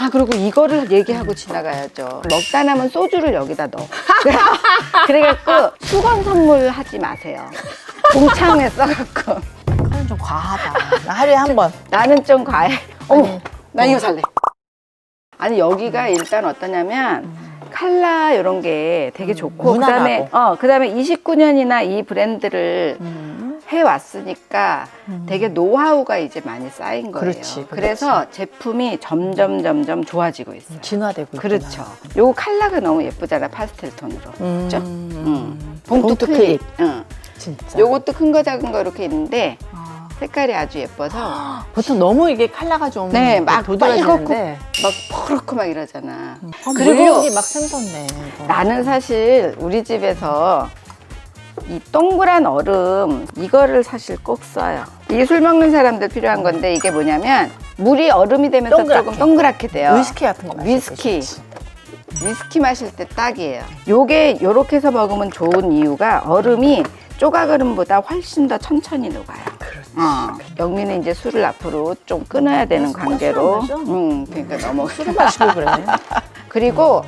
아 그리고 이거를 얘기하고 지나가야죠. 먹다 남은 소주를 여기다 넣어. 그래갖고 수건 선물 하지 마세요. 동창회 써갖고 그건 좀 과하다. 나 하루에 한 번. 나는 좀 과해. 어머, 나 이거 어. 살래. 아니 여기가 일단 어떠냐면 칼라 이런 게 되게 좋고 무난하고. 그다음에 어 그다음에 29년이나 이 브랜드를 음. 해 왔으니까 되게 노하우가 이제 많이 쌓인 거예요. 그렇지, 그렇지. 그래서 제품이 점점 점점 좋아지고 있어요. 진화되고 있구나. 그렇죠. 요거 칼라가 너무 예쁘잖아 파스텔 톤으로. 음. 그죠? 음. 봉투, 봉투 클립. 응. 진짜. 요것도 큰 거 작은 거 이렇게 있는데 아. 색깔이 아주 예뻐서 보통 너무 이게 칼라가 좀 네, 막 도드라지는데 막 퍼렇고 막 이러잖아. 아, 그리고- 물욕이 막 샘솟네. 이거. 나는 사실 우리 집에서 이 동그란 얼음 이거를 사실 꼭 써요. 이술 먹는 사람들 필요한 건데 이게 뭐냐면 물이 얼음이 되면서 동그랗게. 조금 동그랗게 돼요. 위스키 같은 거 마실 위스키. 좋지. 위스키 마실 때 딱이에요. 요게 요렇게 해서 먹으면 좋은 이유가 얼음이 조각 얼음보다 훨씬 더 천천히 녹아요. 그렇지. 어, 영민은 이제 술을 앞으로 좀 끊어야 되는 술 관계로. 마셔? 음, 그러니까 너무 술을 마시고 그래. 그리고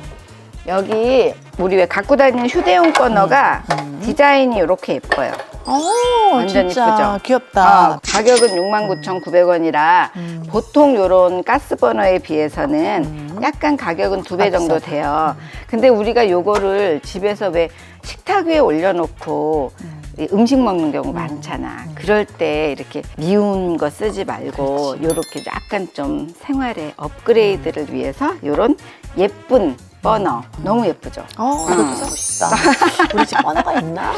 여기 우리 왜 갖고 다니는 휴대용 버너가 디자인이 이렇게 예뻐요. 오, 완전 진짜 이쁘죠? 귀엽다. 어, 가격은 69,900원이라 음. 보통 요런 가스 버너에 비해서는 약간 가격은 두 배 정도. 돼요. 근데 우리가 요거를 집에서 왜 식탁 위에 올려놓고 이 음식 먹는 경우 많잖아. 그럴 때 이렇게 미운 거 쓰지 말고 요렇게 약간 좀 생활의 업그레이드를 위해서 요런 예쁜 버너 너무 예쁘죠. 어, 이것도 사고 싶다. 우리 집 번호가 있나?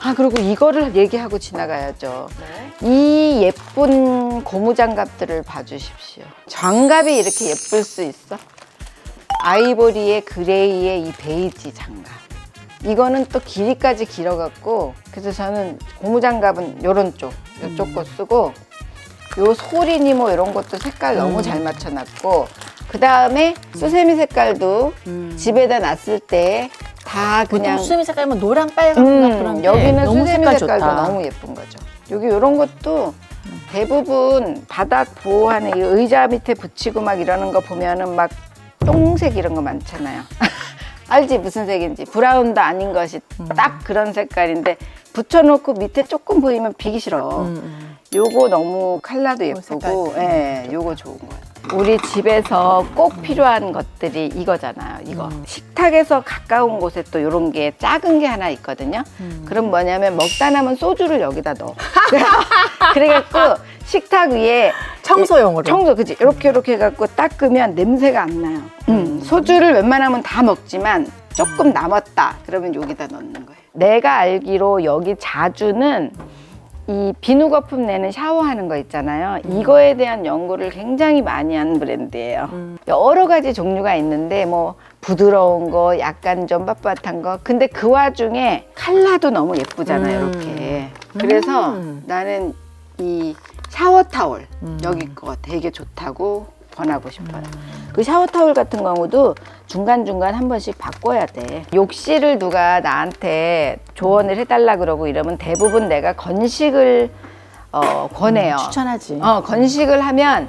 아 그리고 이거를 얘기하고 지나가야죠. 이 예쁜 고무 장갑들을 봐주십시오. 장갑이 이렇게 예쁠 수 있어? 아이보리에 그레이에 이 베이지 장갑. 이거는 또 길이까지 길어갖고 그래서 저는 고무 장갑은 요런 쪽, 요쪽 거 쓰고 요 소리니 뭐 이런 것도 색깔 너무 잘 맞춰놨고 그 다음에 수세미 색깔도 집에다 놨을 때 다 보통 그냥 수세미 색깔이면 노랑 빨강 음, 그런 여기는 너무 수세미 색깔 색깔도 좋다. 너무 예쁜 거죠. 여기 이런 것도 대부분 바닥 보호하는 이 의자 밑에 붙이고 막 이러는 거 보면은 막 똥색 이런 거 많잖아요. 알지 무슨 색인지 브라운도 아닌 것이 음. 딱 그런 색깔인데 붙여놓고 밑에 조금 보이면 비기 싫어. 음, 음. 요거 너무 컬러도 예쁘고, 색깔도 예, 요거 좋은 거예요. 우리 집에서 꼭 필요한 것들이 이거잖아요. 이거 음. 식탁에서 가까운 곳에 또 이런 게 작은 게 하나 있거든요. 음. 그럼 뭐냐면 먹다 남은 소주를 여기다 넣어. 그래갖고 식탁 위에 청소용으로. 청소 그지 이렇게 이렇게 해갖고 닦으면 냄새가 안 나요. 음, 소주를 웬만하면 다 먹지만 조금 남았다 그러면 여기다 넣는 거예요. 내가 알기로 여기 자주는 이 비누 거품 내는 샤워하는 거 있잖아요. 이거에 대한 연구를 굉장히 많이 한 브랜드예요. 여러 가지 종류가 있는데 뭐 부드러운 거, 약간 좀 빳빳한 거. 근데 그 와중에 컬러도 너무 예쁘잖아요. 음. 이렇게. 그래서 음. 나는 이 샤워 타올 음. 여기 거 되게 좋다고 권하고 싶어요. 그 샤워 타올 같은 경우도 중간 중간 한 번씩 바꿔야 돼. 욕실을 누가 나한테 조언을 해달라 그러고 이러면 대부분 내가 건식을 어, 권해요. 추천하지. 어, 건식을 하면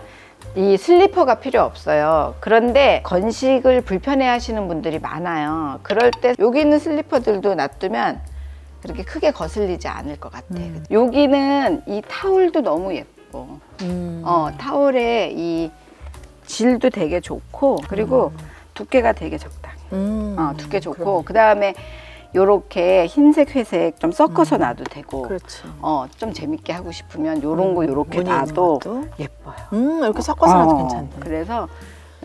이 슬리퍼가 필요 없어요. 그런데 건식을 불편해 하시는 분들이 많아요. 그럴 때 여기 있는 슬리퍼들도 놔두면 그렇게 크게 거슬리지 않을 것 같아. 여기는 이 타올도 너무 예뻐. 음. 어, 타올의 이 질도 되게 좋고 그리고 두께가 되게 적당해. 음. 어, 두께 좋고 그 다음에 요렇게 흰색, 회색 좀 섞어서 놔도 되고 그렇지. 어, 좀 재밌게 하고 싶으면 요런 거 요렇게 무늬 있는 놔도 것도. 예뻐요. 음, 이렇게 섞어서 놔도 어, 괜찮네. 그래서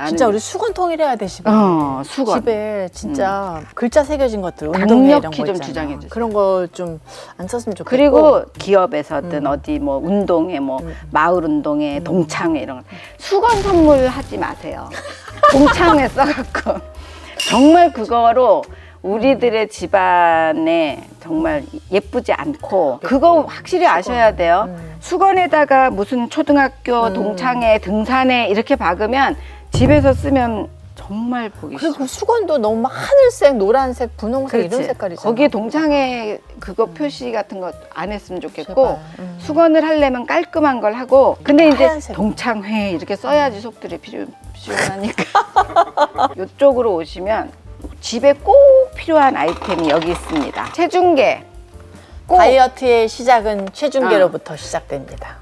진짜 우리 수건 통일해야 돼 집에. 어, 수건. 집에 진짜 글자 새겨진 것들 운동회 이런 강력히 거좀 있잖아. 주장해 주세요. 그런 거좀안 썼으면 좋겠고. 그리고 기업에서든 음. 어디 뭐 운동회 뭐 음. 마을 운동회 동창회 이런 거 수건 선물 하지 마세요. 동창회 써갖고 정말 그거로 우리들의 집안에 정말 예쁘지 않고 그거 확실히 아셔야 돼요. 음. 수건에다가 무슨 초등학교 음. 동창회 등산회 이렇게 박으면 집에서 쓰면 정말 보기 싫어. 그리고 수건도 너무 막 하늘색, 노란색, 분홍색 이런 그렇지. 색깔이잖아. 거기에 동창회 그거 표시 같은 거 안 했으면 좋겠고 제발. 음. 수건을 하려면 깔끔한 걸 하고 근데 이제 하얀색. 동창회 이렇게 써야지 속들이 필요 시원하니까 이쪽으로 오시면 집에 꼭 필요한 아이템이 여기 있습니다. 체중계 꼭 다이어트의 시작은 체중계로부터 시작됩니다.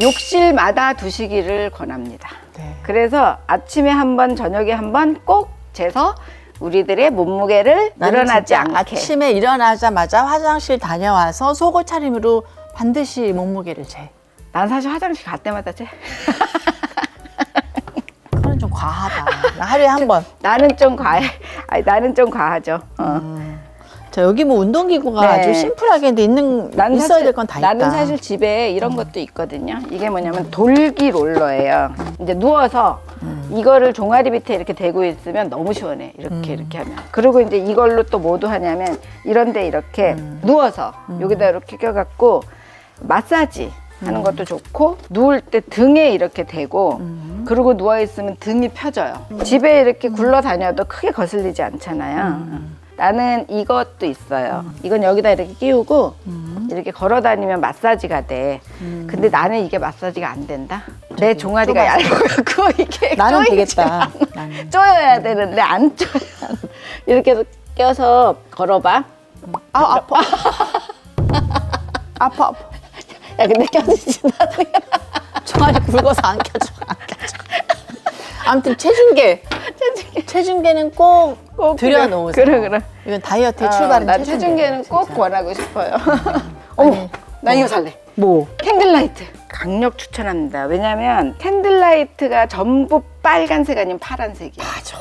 욕실마다 두시기를 권합니다. 네. 그래서 아침에 한 번, 저녁에 한 번 꼭 재서 우리들의 몸무게를 나는 늘어나지 진짜 않게. 아침에 일어나자마자 화장실 다녀와서 속옷 차림으로 반드시 몸무게를 재. 난 사실 화장실 갈 때마다 재. 그건 좀 과하다. 나 하루에 한 번. 나는 좀 과해. 아니, 나는 좀 과하죠. 어. 자 여기 뭐 운동기구가 네. 아주 심플하게 근데 있는 나는 있어야 될 건 다 있다. 나는 사실 집에 이런 것도 있거든요. 이게 뭐냐면 돌기 롤러예요. 이제 누워서 이거를 종아리 밑에 이렇게 대고 있으면 너무 시원해. 이렇게 이렇게 하면. 그리고 이제 이걸로 또 뭐도 하냐면 이런데 이렇게 누워서 여기다 이렇게 껴갖고 마사지 하는 것도 좋고 누울 때 등에 이렇게 대고 그리고 누워 있으면 등이 펴져요. 집에 이렇게 굴러 다녀도 크게 거슬리지 않잖아요. 나는 이것도 있어요. 이건 여기다 이렇게 끼우고 이렇게 걸어 다니면 마사지가 돼. 근데 나는 이게 마사지가 안 된다. 내 종아리가 얇아갖고 이게 나는 되겠다. 않아. 나는. 쪼여야 되는데 안 쪼여. 이렇게 해서 껴서 걸어봐. 아 아파. 아파 아파. 야 근데 껴지지 나중에. 종아리 굵어서 안 켜져. 안 켜져. 아무튼 체중계. 체중계는 꼭, 꼭 들여놓으세요. 그래, 그래. 이건 다이어트의 어, 출발은 나 체중계. 체중계는 꼭. 권하고 싶어요. 어머, 나 이거 살래. 뭐? 캔들라이트 강력 추천합니다. 왜냐면 캔들라이트가 전부 빨간색 아니면 파란색이야. 맞아.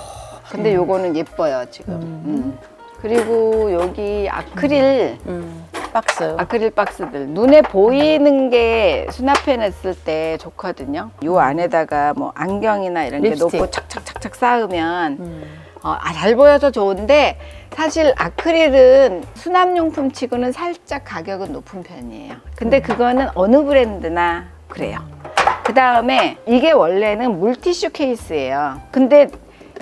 근데 요거는 예뻐요 지금. 음. 그리고 여기 아크릴 음, 박스. 아크릴 박스들 눈에 보이는 게 수납해냈을 때 좋거든요. 요 안에다가 뭐 안경이나 이런 게 립스틱. 놓고 착착착착 쌓으면 음. 어, 아, 잘 보여서 좋은데 사실 아크릴은 수납용품 치고는 살짝 가격은 높은 편이에요. 근데 그거는 어느 브랜드나 그래요. 그 다음에 이게 원래는 물티슈 케이스예요. 근데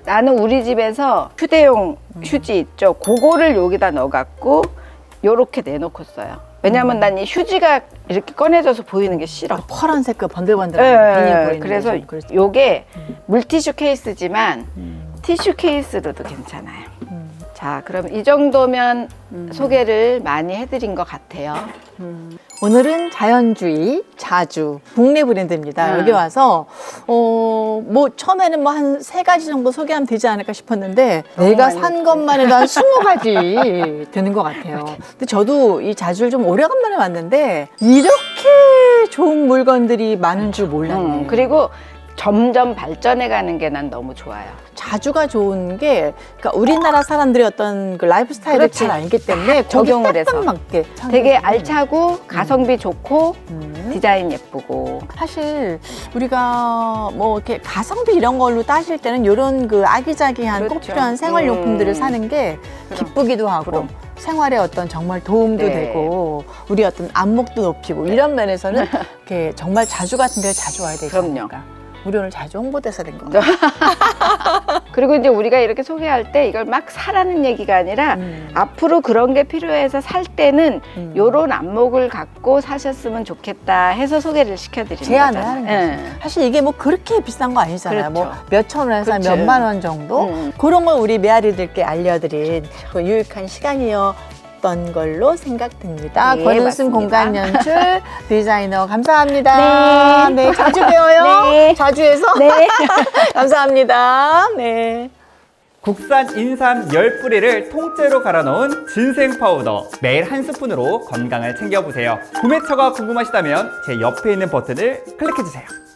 나는 우리 집에서 휴대용 휴지 있죠. 그거를 여기다 넣어갖고 요렇게 내놓고 써요. 왜냐면 난 이 휴지가 이렇게 꺼내져서 보이는 게 싫어. 파란색 그 번들번들한 비닐 예, 보이는 그래서. 요게 물티슈 케이스지만 음. 티슈 케이스로도 괜찮아요. 음. 자, 그럼 이 정도면 소개를 많이 해드린 것 같아요. 오늘은 자연주의 자주 국내 브랜드입니다. 음. 여기 와서 어 뭐 처음에는 뭐 한 세 가지 정도 소개하면 되지 않을까 싶었는데 내가 산. 것만 해도 한 스무 가지 되는 것 같아요. 근데 저도 이 자주를 좀 오래간만에 왔는데 이렇게 좋은 물건들이 많은 줄 몰랐네. 음, 그리고 점점 발전해 가는 게 난 너무 좋아요. 자주가 좋은 게 그러니까 우리나라 사람들의 어떤 그 라이프 스타일을 그렇지. 잘 알기 때문에 적용을 거기에 딱 해서. 맞게 되게 알차고 가성비 좋고 음. 디자인 예쁘고 사실 우리가 뭐 이렇게 가성비 이런 걸로 따질 때는 이런 그 아기자기한 꼭 그렇죠. 필요한 생활용품들을 음. 사는 게. 기쁘기도 하고 그럼. 생활에 어떤 정말 도움도 네. 되고 우리 어떤 안목도 높이고 이런 면에서는 이렇게 정말 자주 같은 데 자주 와야 되지 그럼요. 않을까. 우리 오늘 자주 홍보대사 된 건가? 그리고 이제 우리가 이렇게 소개할 때 이걸 막 사라는 얘기가 아니라 음. 앞으로 그런 게 필요해서 살 때는 음. 요런 안목을 갖고 사셨으면 좋겠다 해서 소개를 시켜드리는 제안을 거잖아요. 하는 거죠. 예. 사실 이게 뭐 그렇게 비싼 거 아니잖아요. 그렇죠. 뭐 몇천 원에서 그렇죠. 몇만 원 정도 음. 그런 걸 우리 메아리들께 알려드린 그 유익한 시간이 었던 걸로 생각됩니다. 네, 권은순 맞습니다. 공간 연출 디자이너 감사합니다. 네. 네, 자주 배워요. 네. 자주 해서 네. 감사합니다. 네. 국산 인삼 10뿌리를 통째로 갈아 넣은 진생 파우더 매일 한 스푼으로 건강을 챙겨보세요 구매처가 궁금하시다면 제 옆에 있는 버튼을 클릭해주세요